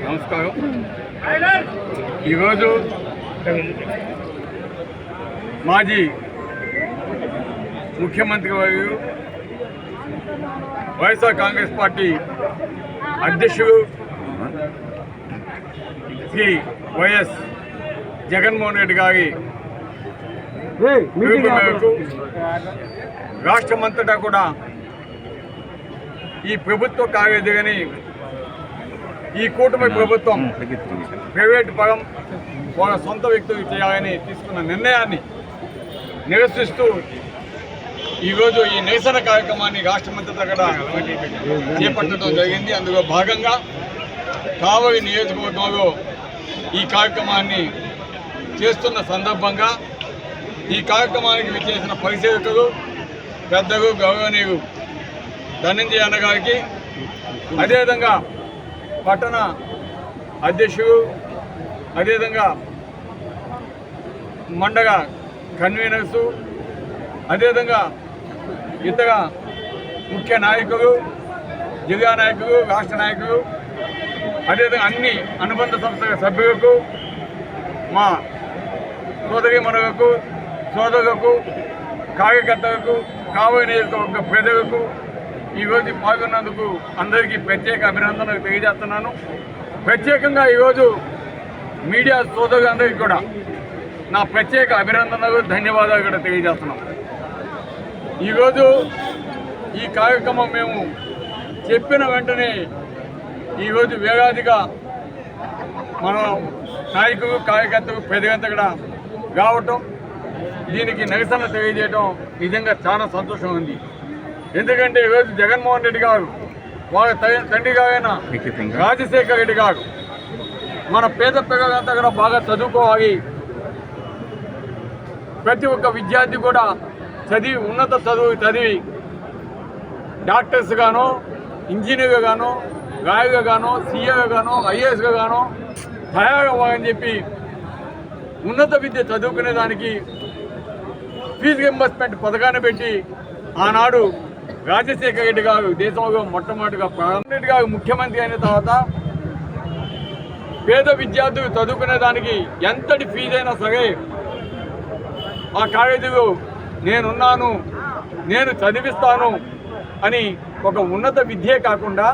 నమస్కారం ఈరోజు మాజీ ముఖ్యమంత్రి వర్యులు వైఎస్ఆర్ కాంగ్రెస్ పార్టీ అధ్యక్షుడు శ్రీ వైఎస్ జగన్మోహన్ రెడ్డి గారి పిలుపు మేరకు రాష్ట్రమంతటా కూడా ఈ ప్రభుత్వ కార్యదర్శిని ఈ కూటమి ప్రభుత్వం ప్రైవేట్ పరం వాళ్ళ సొంత వ్యక్తులు చేయాలని తీసుకున్న నిర్ణయాన్ని నిరసిస్తూ ఈరోజు ఈ నిరసన కార్యక్రమాన్ని రాష్ట్రమంతటా కూడా చేపట్టడం జరిగింది. అందులో భాగంగా కావలి నియోజకవర్గంలో ఈ కార్యక్రమాన్ని చేస్తున్న సందర్భంగా ఈ కార్యక్రమానికి విచ్చేసిన పరిసేవకులు పెద్దలు గౌరవనీయులు ధనంజయ అన్న గారికి అదేవిధంగా పట్టణ అధ్యక్షుడు అదేవిధంగా మండల కన్వీనర్సు అదేవిధంగా ఇతర ముఖ్య నాయకులు జిల్లా నాయకులు రాష్ట్ర నాయకులు అదేవిధంగా అన్ని అనుబంధ సంస్థల సభ్యులకు మా సోదరి మనుగకు సోదరులకు కార్యకర్తలకు కాబోయే నియోజకవర్గ ప్రజలకు ఈరోజు పాల్గొన్నందుకు అందరికీ ప్రత్యేక అభినందనలు తెలియజేస్తున్నాను. ప్రత్యేకంగా ఈరోజు మీడియా సోదరులందరికీ కూడా నా ప్రత్యేక అభినందనలు ధన్యవాదాలు కూడా తెలియజేస్తున్నాం. ఈరోజు ఈ కార్యక్రమం మేము చెప్పిన వెంటనే ఈరోజు వేలాదిగా మన నాయకులు కార్యకర్తలు ప్రజలంతా కూడా రావటం దీనికి నిరసన తెలియజేయడం నిజంగా చాలా సంతోషం ఉంది. ఎందుకంటే ఈరోజు జగన్మోహన్ రెడ్డి గారు వాళ్ళ తండ్రి గారైన రాజశేఖర్ రెడ్డి గారు మన పేద పిల్లలంతా కూడా బాగా చదువుకోవాలి. ప్రతి ఒక్క విద్యార్థి కూడా చదివి ఉన్నత చదువు చదివి డాక్టర్స్ గానో ఇంజనీర్గా గానో గాయగా గానో సీఏగా గానో ఐఏఎస్గా గానో తయారవ్వాలని చెప్పి ఉన్నత విద్య చదువుకునే దానికి ఫీజు రింబర్స్మెంట్ పథకాన్ని పెట్టి ఆనాడు రాజశేఖర రెడ్డి గారు దేశంలో మొట్టమొదటిగా ప్రారంభ రెడ్డి గారు ముఖ్యమంత్రి అయిన తర్వాత పేద విద్యార్థులు చదువుకునే దానికి ఎంతటి ఫీజు అయినా సరే ఆ కాలేజీలో నేనున్నాను నేను చదివిస్తాను అని ఒక ఉన్నత విద్యే కాకుండా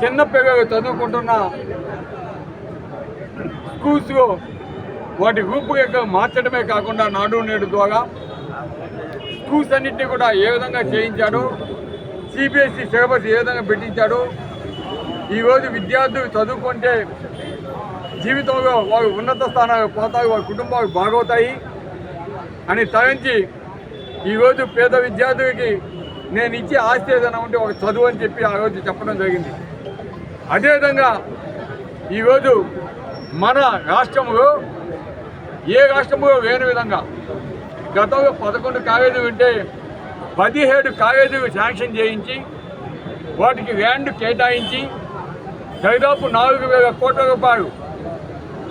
చిన్న పిల్లలు చదువుకుంటున్న స్కూల్స్లో వాటి రూపురేఖ మార్చడమే కాకుండా నాడు నేడు ద్వారా స్కూల్స్ అన్నింటినీ కూడా ఏ విధంగా చేయించాడు సిబిఎస్ఈ సిలబస్ ఏ విధంగా పెట్టించాడు ఈరోజు విద్యార్థులు చదువుకుంటే జీవితంలో వారు ఉన్నత స్థానాలకు పోతారు వారి కుటుంబాలు బాగవుతాయి అని తరించి ఈరోజు పేద విద్యార్థులకి నేను ఇచ్చే ఆస్తి ఏదైనా ఉంటే ఒక చదువు అని చెప్పి ఆ రోజు చెప్పడం జరిగింది. అదేవిధంగా ఈరోజు మన రాష్ట్రంలో ఏ రాష్ట్రంలో లేని విధంగా గతంలో పదకొండు కాలేజీలు ఉంటే పదిహేడు కాలేజీలు శాంక్షన్ చేయించి వాటికి ల్యాండ్ కేటాయించి దాదాపు నాలుగు వేల కోట్ల రూపాయలు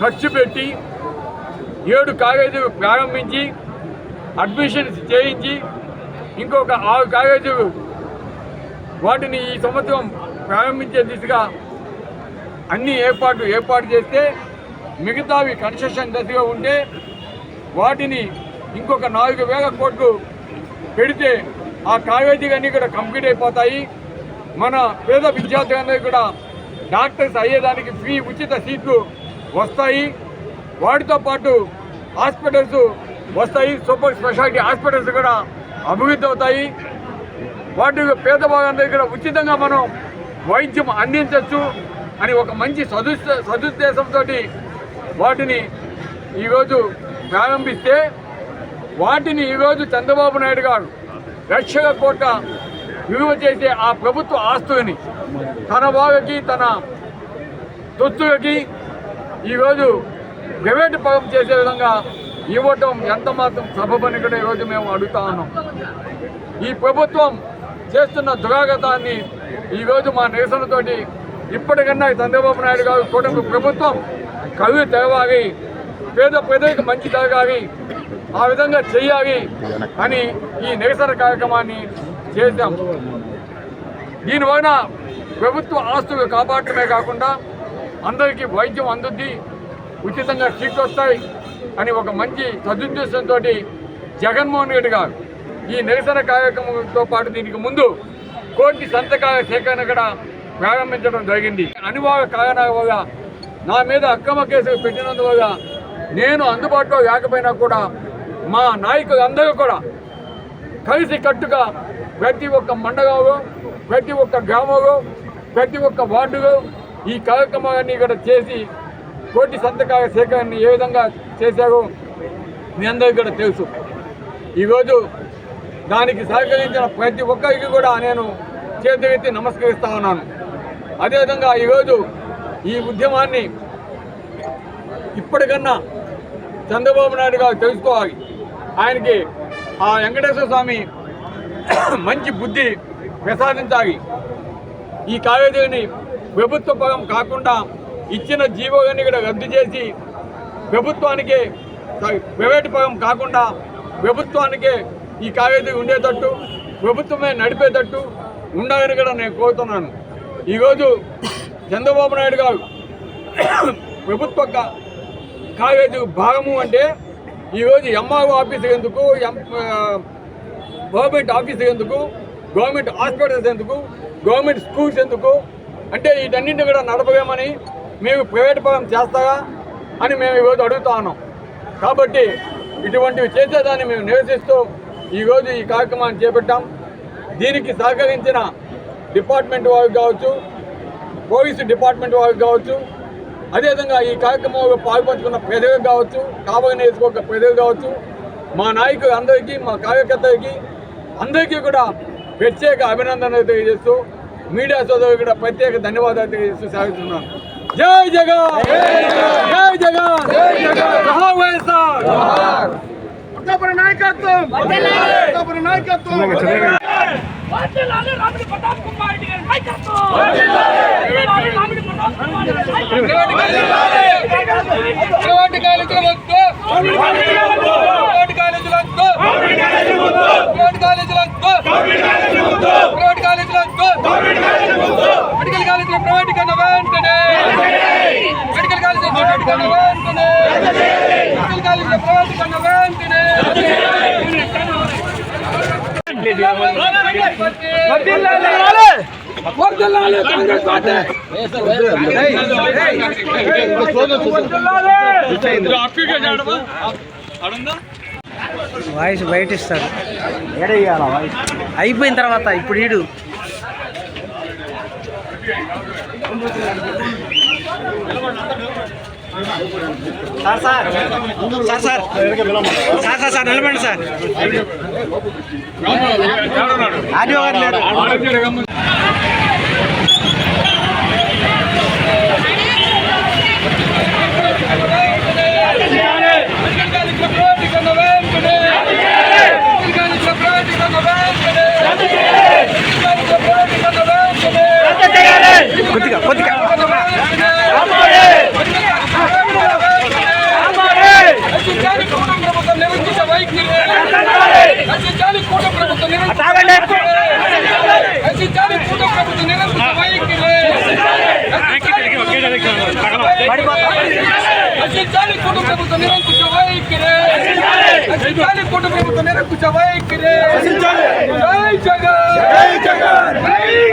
ఖర్చు పెట్టి ఏడు కాలేజీలు ప్రారంభించి అడ్మిషన్స్ చేయించి ఇంకొక ఆరు కాలేజీలు వాటిని ఈ సంవత్సరం ప్రారంభించే దిశగా అన్ని ఏర్పాట్లు ఏర్పాటు చేస్తే మిగతావి కన్స్ట్రక్షన్ దశగా ఉంటే వాటిని ఇంకొక నాలుగు వేల కోట్లు పెడితే ఆ కాలేజీలన్నీ కూడా కంప్లీట్ అయిపోతాయి. మన పేద విద్యార్థులందరికీ కూడా డాక్టర్స్ అయ్యేదానికి ఫ్రీ ఉచిత సీట్లు వస్తాయి. వాటితో పాటు హాస్పిటల్స్ వస్తాయి. సూపర్ స్పెషాలిటీ హాస్పిటల్స్ కూడా అభివృద్ధి అవుతాయి. వాటి పేద భాగం దగ్గర ఉచితంగా మనం వైద్యం అందించవచ్చు అని ఒక మంచి సదు సదుద్దేశంతో వాటిని ఈరోజు ప్రారంభిస్తే వాటిని ఈరోజు చంద్రబాబు నాయుడు గారు లక్షల కోట్ల విలువ చేసే ఆ ప్రభుత్వ ఆస్తులని తన వాగకి తన తొత్తులకి ఈరోజు ప్రైవేటు పరం చేసే విధంగా ఇవ్వటం ఎంత మాత్రం సబబని కూడా ఈరోజు మేము అడుగుతా ఉన్నాం. ఈ ప్రభుత్వం చేస్తున్న దురాగతాన్ని ఈరోజు మా నిరసనతోటి ఇప్పటికన్నా చంద్రబాబు నాయుడు గారు కూటమి ప్రభుత్వం కవి తెగవాలి పేద పేదలకు మంచి జరగాలి ఆ విధంగా చేయాలి అని ఈ నిరసన కార్యక్రమాన్ని చేశాం. దీనివలన ప్రభుత్వ ఆస్తులు కాపాడటమే కాకుండా అందరికీ వైద్యం అందుద్ది ఉచితంగా సీట్లు వస్తాయి. అని ఒక మంచి సదుద్దేశంతో జగన్మోహన్ రెడ్డి గారు ఈ నిరసన కార్యక్రమంతో పాటు దీనికి ముందు కోటి సంతకాల సేకరణ కూడా ప్రారంభించడం జరిగింది. అనివార్య కారణాల వల్ల నా మీద అక్రమ కేసులు పెట్టినందువల్ల నేను అందుబాటులో లేకపోయినా కూడా మా నాయకులందరూ కూడా కలిసి కట్టుగా ప్రతి ఒక్క మండలంలో ప్రతి ఒక్క గ్రామంలో ప్రతి ఒక్క వార్డులో ఈ కార్యక్రమాన్ని కూడా చేసి కోటి సంతకాల సేకరణ ఏ విధంగా చేశారో మీ అందరికీ కూడా తెలుసు. ఈరోజు దానికి సహకరించిన ప్రతి ఒక్కరికి కూడా నేను చేతులెత్తి నమస్కరిస్తా ఉన్నాను. అదేవిధంగా ఈరోజు ఈ ఉద్యమాన్ని ఇప్పటికన్నా చంద్రబాబు నాయుడు గారు తెలుసుకోవాలి. ఆయనకి ఆ వెంకటేశ్వర స్వామి మంచి బుద్ధి ప్రసాదించాలి. ఈ కావేరీని ప్రభుత్వ పదం కాకుండా ఇచ్చిన జీవోగాన్ని కూడా రద్దు చేసి ప్రభుత్వానికే ప్రైవేట్ పరం కాకుండా ప్రభుత్వానికే ఈ కావేరీ ఉండేటట్టు ప్రభుత్వమే నడిపేటట్టు ఉండాలని కూడా నేను కోరుతున్నాను. ఈరోజు చంద్రబాబు నాయుడు గారు ప్రభుత్వ కా- కాలేజీ భాగము అంటే ఈరోజు ఎంఆర్ఓ ఆఫీస్ ఎందుకు ఎం గవర్నమెంట్ ఆఫీస్ ఎందుకు గవర్నమెంట్ హాస్పిటల్స్ ఎందుకు గవర్నమెంట్ స్కూల్స్ ఎందుకు అంటే వీటన్నింటిని కూడా నడపలేమని మేము ప్రైవేట్ పరం చేస్తారా అని మేము ఈరోజు అడుగుతా ఉన్నాం. కాబట్టి ఇటువంటివి చేసేదాన్ని మేము నివసిస్తూ ఈరోజు ఈ కార్యక్రమాన్ని చేపట్టాం. దీనికి సహకరించిన డిపార్ట్మెంట్ వారికి కావచ్చు పోలీసు డిపార్ట్మెంట్ వారికి కావచ్చు అదేవిధంగా ఈ కార్యక్రమంలో పాల్పంచుకున్న ప్రజలకు కావచ్చు కాబోయే నేర్చుకోక ప్రజలు కావచ్చు మా నాయకులు అందరికీ మా కార్యకర్తలకి అందరికీ కూడా ప్రత్యేక అభినందనలు తెలియజేస్తూ మీడియా సోదరులు కూడా ప్రత్యేక ధన్యవాదాలు తెలియజేస్తూ సాగుతున్నాను జై జగన్ జై జగన్ జై వైఎస్ఆర్ ఉత్తపురి నాయకత్వం ఉత్తపురి నాయకత్వం వర్ధిల్లాలి రామిడి ప్రతాప్ కుమార్ రెడ్డి గారి నాయకత్వం వర్ధిల్లాలి రామిడి ప్రతాప్ కుమార్ రెడ్డి గారి నాయకత్వం ప్రైవేట్ కాలేజీల వద్దు ప్రైవేట్ కాలేజీల వద్దు ప్రైవేట్ కాలేజీల వద్దు ప్రైవేట్ కాలేజీల వద్దు మెడికల్ కాలేజీల ప్రైవేట్ కన్నా వెంటనే మెడికల్ కాలేజీల ప్రైవేట్ కన్నా వెంటనే మెడికల్ కాలేజీల ప్రైవేట్ కన్నా వెంటనే వర్ధిల్లాలి కాంగ్రెస్ పార్టీ వాయిస్ బయట ఇస్తారు అయిపోయిన తర్వాత ఇప్పుడు ఈడు. Sir sir. Sir sir. Sir sir sir నిలబడండి సార్. ఆడియో గారు లేరు కొద్దిగా కొద్దిగా. నిరంకుశ వైఖరి జై జగన్. జై జగన్ కింద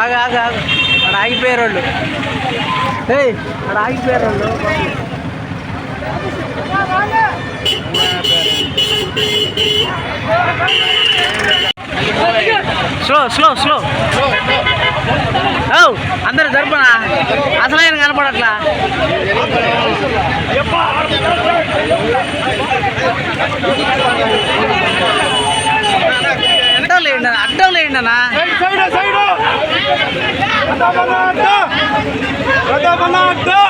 ఆగు ఆగు ఆగు. అక్కడ ఆగిపోయారు ఏయ్ అక్కడ ఆగిపోయారు స్లో స్లో స్లో. ఓ అందరు జరపనా అసలు ఆయన కనపడట్లా? లేండి అడ్డం లేండి అన్న. అడ్డం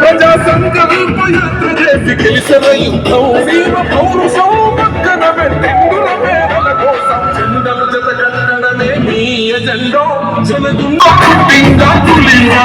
ప్రజా సంకల్ప యాత్ర చేసి గెలిచిన యుద్ధం సీమ పౌరుషం పక్కన పెట్టిండుల మేడల కోసం జెండలు జత కట్టడమే మీ ఎజెండో జనదుంగా పుట్టిందా పులివా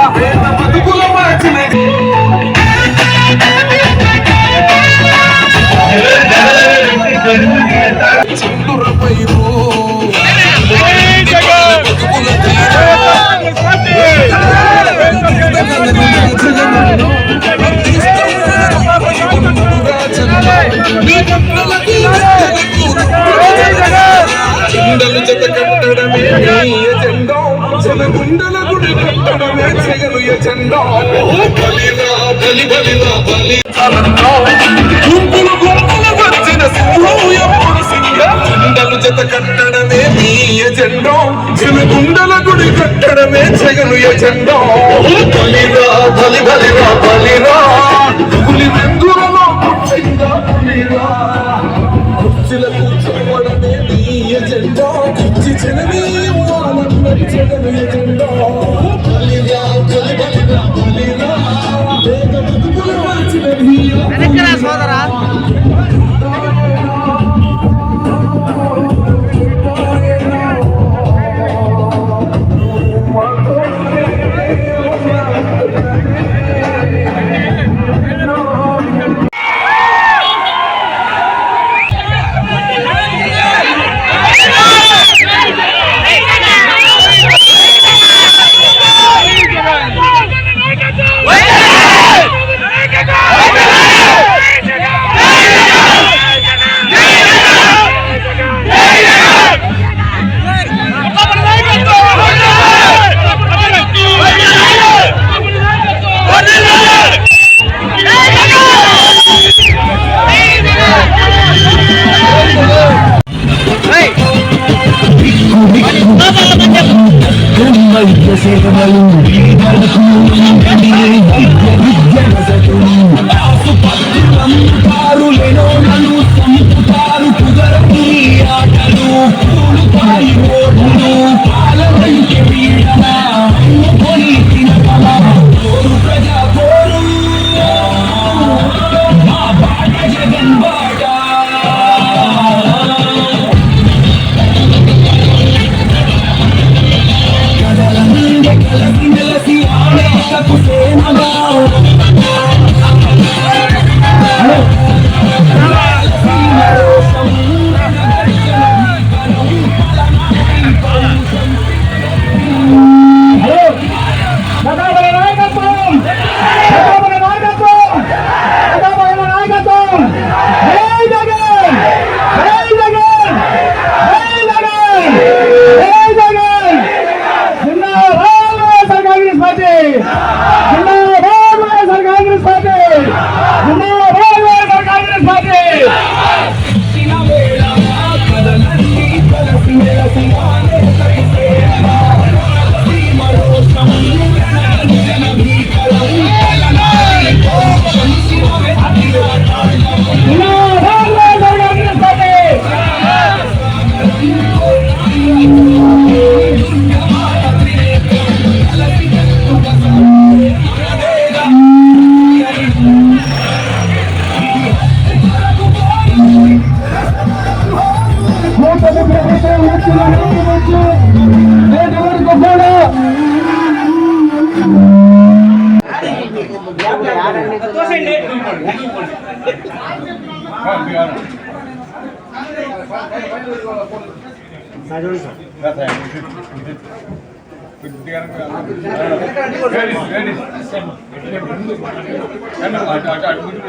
కట్టడమే నీ ఎజెండా. జనగుండల గుడి కట్టడమే జగను ఎజెండా. బలిరా బలి బలిరా. బలిరా పులి రంగులలో పుట్టిందా పులిరా కుర్చీల కూర్చోవడమే నీ ఎజెండా. కుర్చీ అటు అటు అటు ముందు